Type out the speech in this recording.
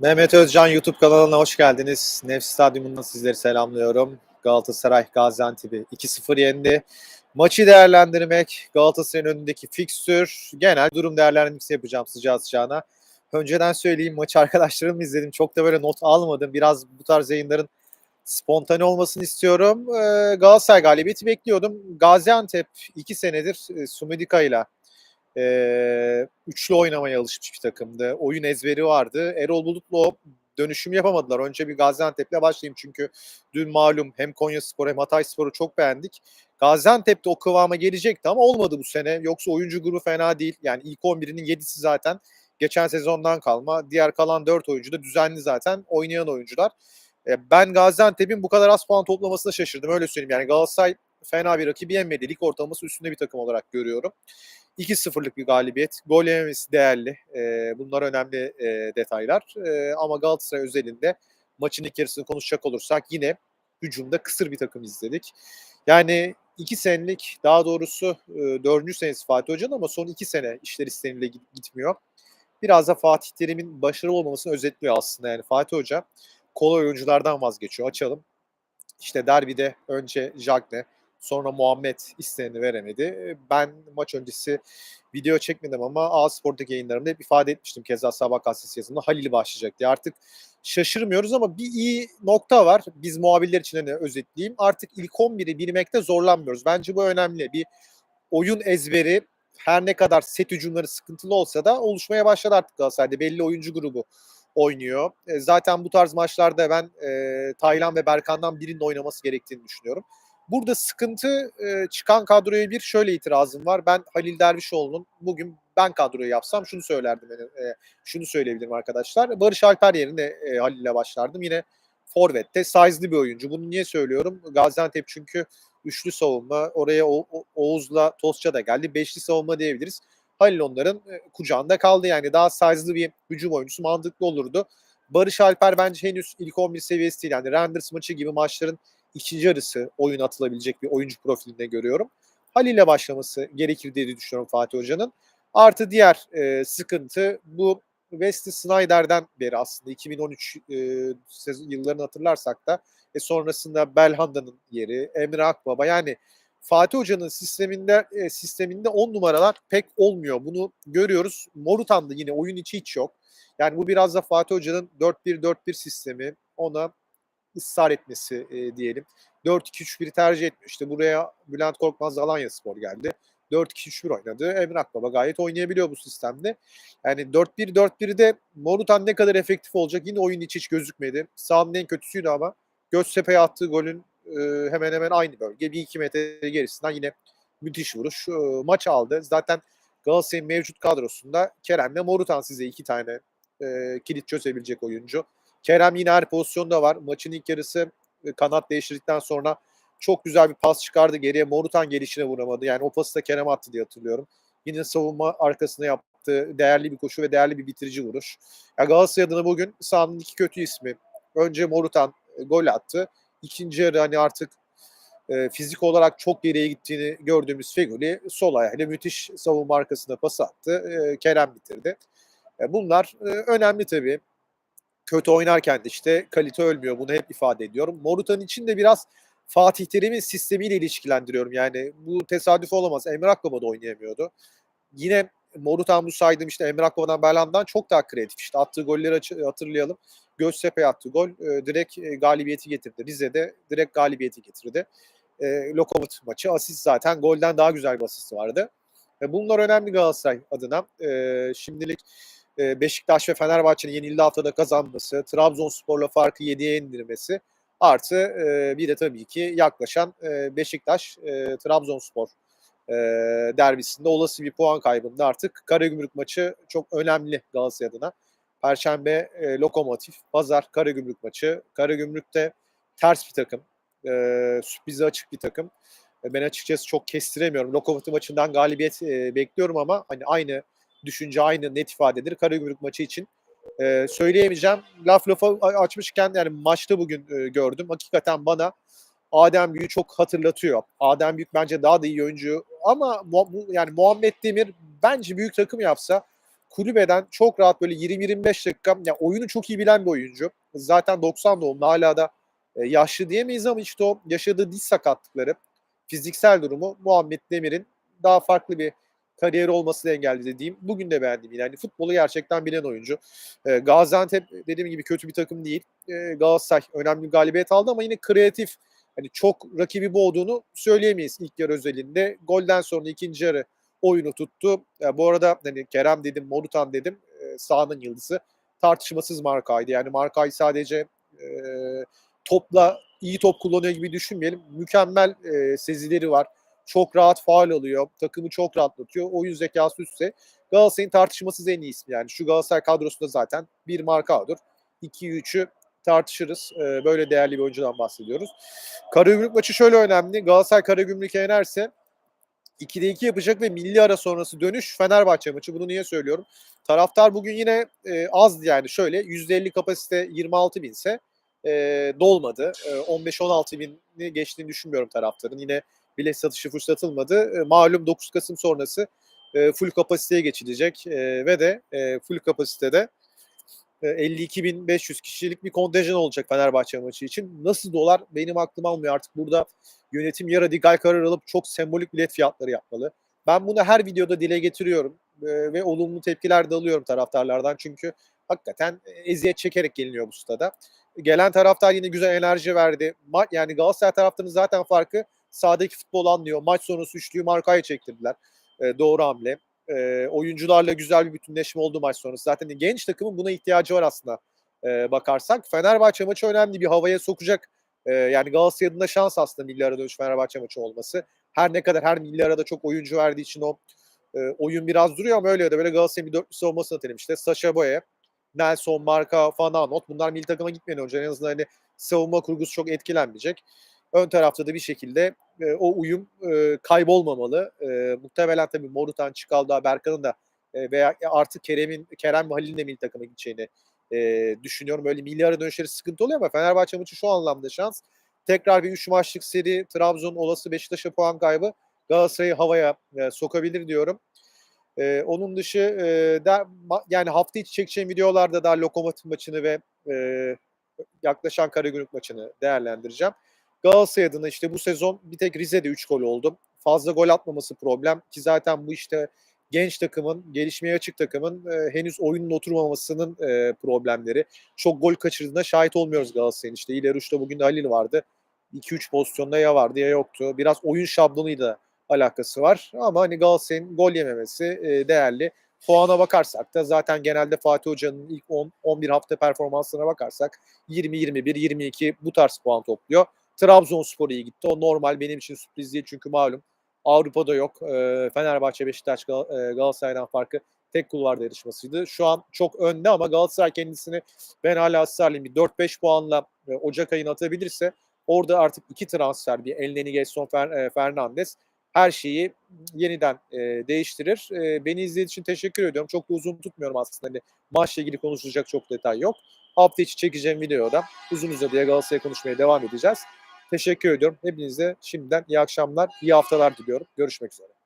Mehmet Özcan YouTube kanalına hoş geldiniz. Nefs Stadyumu'ndan sizleri selamlıyorum. Galatasaray Gaziantep'i 2-0 yendi. Maçı değerlendirmek, Galatasaray'ın önündeki fikstür, genel durum değerlendirmesi yapacağım sıcağı sıcağına. Önceden söyleyeyim maçı arkadaşlarımla izledim. Çok da böyle not almadım. Biraz bu tarz yayınların spontane olmasını istiyorum. Ee, Galatasaray galibiyeti bekliyordum. Gaziantep 2 senedir e, Sumedika ile e, üçlü oynamaya alışmış bir takımdı. Oyun ezberi vardı. Erol Bulut'la dönüşüm yapamadılar. Önce bir Gaziantep'le başlayayım çünkü dün malum hem Konya Spor hem Hatay Spor'u çok beğendik. Gaziantep de o kıvama gelecekti ama olmadı bu sene. Yoksa oyuncu grubu fena değil. Yani ilk 11'inin 7'si zaten geçen sezondan kalma. Diğer kalan 4 oyuncu da düzenli zaten oynayan oyuncular. E, ben Gaziantep'in bu kadar az puan toplamasına şaşırdım. Öyle söyleyeyim. Yani Galatasaray fena bir rakibi yenmedi. Lig ortalaması üstünde bir takım olarak görüyorum. 2-0'lık bir galibiyet. Gol yememesi değerli. E, bunlar önemli e, detaylar. E, ama Galatasaray özelinde maçın ilk yarısını konuşacak olursak yine hücumda kısır bir takım izledik. Yani iki senelik daha doğrusu e, dördüncü senesi Fatih Hoca'nın ama son iki sene işler isteniyle gitmiyor. Biraz da Fatih Terim'in başarılı olmamasını özetliyor aslında. Yani Fatih Hoca kolay oyunculardan vazgeçiyor. Açalım. İşte derbide önce Jagne, Sonra Muhammed isteneni veremedi. Ben maç öncesi video çekmedim ama A Spor'daki yayınlarımda hep ifade etmiştim. Keza Sabah gazetesi yazımında Halil başlayacak diye. Artık şaşırmıyoruz ama bir iyi nokta var. Biz muhabirler için hani özetleyeyim. Artık ilk 11'i bilmekte zorlanmıyoruz. Bence bu önemli. Bir oyun ezberi her ne kadar set hücumları sıkıntılı olsa da oluşmaya başladı artık Galatasaray'da. Belli oyuncu grubu oynuyor. Zaten bu tarz maçlarda ben e, Taylan ve Berkan'dan birinin oynaması gerektiğini düşünüyorum. Burada sıkıntı e, çıkan kadroya bir şöyle itirazım var. Ben Halil Dervişoğlu'nun bugün ben kadroyu yapsam şunu söylerdim. Yani, e, şunu söyleyebilirim arkadaşlar. Barış Alper yerine e, Halil'le başlardım. Yine Forvet'te size'lı bir oyuncu. Bunu niye söylüyorum? Gaziantep çünkü üçlü savunma. Oraya o, o, Oğuz'la Tosça da geldi. Beşli savunma diyebiliriz. Halil onların e, kucağında kaldı. Yani daha size'lı bir hücum oyuncusu mantıklı olurdu. Barış Alper bence henüz ilk 11 seviyesi değil. Yani Renders maçı gibi maçların ikinci yarısı oyun atılabilecek bir oyuncu profilinde görüyorum. Halil ile başlaması gerekir diye düşünüyorum Fatih Hoca'nın. Artı diğer e, sıkıntı bu Wesley Snyder'den beri aslında 2013 e, yıllarını hatırlarsak da e, sonrasında Belhanda'nın yeri, Emre Akbaba yani Fatih Hoca'nın sisteminde e, sisteminde 10 numaralar pek olmuyor. Bunu görüyoruz. Morutan'da yine oyun içi hiç yok. Yani bu biraz da Fatih Hoca'nın 4-1-4-1 sistemi ona ısrar etmesi e, diyelim. 4-2-3-1'i tercih etmişti. Buraya Bülent Korkmaz Alanya Spor geldi. 4-2-3-1 oynadı. Emre Akbaba gayet oynayabiliyor bu sistemde. Yani 4-1-4-1'de Morutan ne kadar efektif olacak yine oyun içi hiç gözükmedi. Sağının en kötüsüydü ama Göztepe'ye attığı golün e, hemen hemen aynı bölge. Bir iki metre gerisinden yine müthiş vuruş. E, maç aldı. Zaten Galatasaray'ın mevcut kadrosunda Kerem'le Morutan size iki tane e, kilit çözebilecek oyuncu. Kerem yine her pozisyonda var. Maçın ilk yarısı e, kanat değiştirdikten sonra çok güzel bir pas çıkardı. Geriye Morutan gelişine vuramadı. Yani o pası da Kerem attı diye hatırlıyorum. Yine savunma arkasına yaptığı değerli bir koşu ve değerli bir bitirici vuruş. Ya Galatasaray adına bugün sahanın iki kötü ismi. Önce Morutan e, gol attı. İkinci yarı hani artık e, fizik olarak çok geriye gittiğini gördüğümüz Feguli sol ayağıyla müthiş savunma arkasına pas attı. E, Kerem bitirdi. E, bunlar e, önemli tabii kötü oynarken de işte kalite ölmüyor. Bunu hep ifade ediyorum. Morutan için de biraz Fatih Terim'in sistemiyle ilişkilendiriyorum. Yani bu tesadüf olamaz. Emre Akbaba da oynayamıyordu. Yine Morutan bu saydım işte Emre Akbaba'dan Berlan'dan çok daha kreatif. İşte attığı golleri hatırlayalım. Göztepe'ye attığı gol e, direkt e, galibiyeti getirdi. Rize'de direkt galibiyeti getirdi. E, Lokomotiv maçı asist zaten golden daha güzel bir asist vardı. E, bunlar önemli Galatasaray adına. E, şimdilik Beşiktaş ve Fenerbahçe'nin yenildiği haftada kazanması, Trabzonspor'la farkı 7'ye indirmesi artı bir de tabii ki yaklaşan Beşiktaş Trabzonspor derbisinde olası bir puan kaybında artık Karagümrük maçı çok önemli Galatasaray adına. Perşembe Lokomotiv, Pazar Karagümrük maçı. Karagümrük'te ters bir takım, sürprize açık bir takım. Ben açıkçası çok kestiremiyorum. Lokomotiv maçından galibiyet bekliyorum ama hani aynı düşünce aynı net ifadedir Karagümrük maçı için. Ee, söyleyemeyeceğim. Laf lafa açmışken yani maçta bugün e, gördüm. Hakikaten bana Adem Büyük'ü çok hatırlatıyor. Adem Büyük bence daha da iyi oyuncu ama bu, yani Muhammed Demir bence büyük takım yapsa kulübeden çok rahat böyle 20-25 dakika ya oyunu çok iyi bilen bir oyuncu. Zaten 90 doğumlu hala da e, yaşlı diyemeyiz ama işte o yaşadığı diz sakatlıkları, fiziksel durumu Muhammed Demir'in daha farklı bir kariyeri olmasını engelledi dediğim. Bugün de beğendim. Yani futbolu gerçekten bilen oyuncu. E, Gaziantep dediğim gibi kötü bir takım değil. E, Galatasaray önemli bir galibiyet aldı ama yine kreatif. Hani çok rakibi boğduğunu söyleyemeyiz ilk yarı özelinde. Golden sonra ikinci yarı oyunu tuttu. Ya bu arada hani Kerem dedim, Morutan dedim. E, sahanın yıldızı tartışmasız markaydı. Yani markayı sadece e, topla iyi top kullanıyor gibi düşünmeyelim. Mükemmel e, sezileri var. Çok rahat faal alıyor. Takımı çok rahatlatıyor. Oyun zekası üstse Galatasaray'ın tartışmasız en iyi ismi. Yani şu Galatasaray kadrosunda zaten bir markadır. 2-3'ü tartışırız. E, böyle değerli bir oyuncudan bahsediyoruz. Karagümrük maçı şöyle önemli. Galatasaray Karagümrük'e yenerse 2'de 2 yapacak ve milli ara sonrası dönüş Fenerbahçe maçı. Bunu niye söylüyorum? Taraftar bugün yine e, azdı yani şöyle %50 kapasite 26 binse e, dolmadı. E, 15-16 bini geçtiğini düşünmüyorum taraftarın. Yine bilet satışı fırsatılmadı. E, malum 9 Kasım sonrası e, full kapasiteye geçilecek e, ve de e, full kapasitede e, 52.500 kişilik bir kontenjan olacak Fenerbahçe maçı için. Nasıl dolar benim aklım almıyor artık burada yönetim ya radikal karar alıp çok sembolik bilet fiyatları yapmalı. Ben bunu her videoda dile getiriyorum e, ve olumlu tepkiler de alıyorum taraftarlardan çünkü hakikaten eziyet çekerek geliniyor bu stada. Gelen taraftar yine güzel enerji verdi. Ma- yani Galatasaray taraftarının zaten farkı sahadaki futbol anlıyor. Maç sonrası üçlüyü markaya çektirdiler. E, doğru hamle. E, oyuncularla güzel bir bütünleşme oldu maç sonrası. Zaten genç takımın buna ihtiyacı var aslında e, bakarsak. Fenerbahçe maçı önemli bir havaya sokacak. E, yani Galatasaray adına şans aslında milli ara dönüş Fenerbahçe maçı olması. Her ne kadar her milli arada çok oyuncu verdiği için o e, oyun biraz duruyor ama öyle ya da böyle Galatasaray'ın bir dörtlüsü olmasını atalım işte. Saşa Boye, Nelson, Marka, Fananot bunlar milli takıma gitmeyen önce en azından hani savunma kurgusu çok etkilenmeyecek. Ön tarafta da bir şekilde e, o uyum e, kaybolmamalı. E, muhtemelen tabii Morutan, Çıkalda, Berkan'ın da e, veya artık Kerem'in Kerem ve Halil'in de milli takıma gideceğini e, düşünüyorum. Böyle milli ara dönüşleri sıkıntı oluyor ama Fenerbahçe maçı şu anlamda şans. Tekrar bir 3 maçlık seri Trabzon olası Beşiktaş'a puan kaybı Galatasaray'ı havaya e, sokabilir diyorum. E, onun dışı e, der, ma, yani hafta içi çekeceğim videolarda daha Lokomotiv maçını ve e, yaklaşan Karagümrük maçını değerlendireceğim. Galatasaray adına işte bu sezon bir tek Rize'de 3 gol oldu. Fazla gol atmaması problem ki zaten bu işte genç takımın, gelişmeye açık takımın e, henüz oyunun oturmamasının e, problemleri. Çok gol kaçırdığına şahit olmuyoruz Galatasaray'ın. İşte ileri uçta bugün de Halil vardı. 2-3 pozisyonda ya vardı ya yoktu. Biraz oyun şablonuyla alakası var. Ama hani Galatasaray'ın gol yememesi e, değerli. Puana bakarsak da zaten genelde Fatih Hoca'nın ilk 10, 11 hafta performansına bakarsak 20, 21, 22 bu tarz puan topluyor. Trabzonspor iyi gitti. O normal benim için sürpriz değil çünkü malum Avrupa'da yok. E, Fenerbahçe, Beşiktaş, Gal- e, Galatasaray'dan farkı tek kulvarda yarışmasıydı. Şu an çok önde ama Galatasaray kendisini ben hala ısrarlıyım bir 4-5 puanla e, Ocak ayını atabilirse orada artık iki transfer bir Elneni Gelson Fer, e, Fernandes her şeyi yeniden e, değiştirir. E, beni izlediğiniz için teşekkür ediyorum. Çok da uzun tutmuyorum aslında. Hani maçla ilgili konuşulacak çok detay yok. Hafta içi çekeceğim videoda uzun uzadıya Galatasaray konuşmaya devam edeceğiz. Teşekkür ediyorum. Hepinize şimdiden iyi akşamlar, iyi haftalar diliyorum. Görüşmek üzere.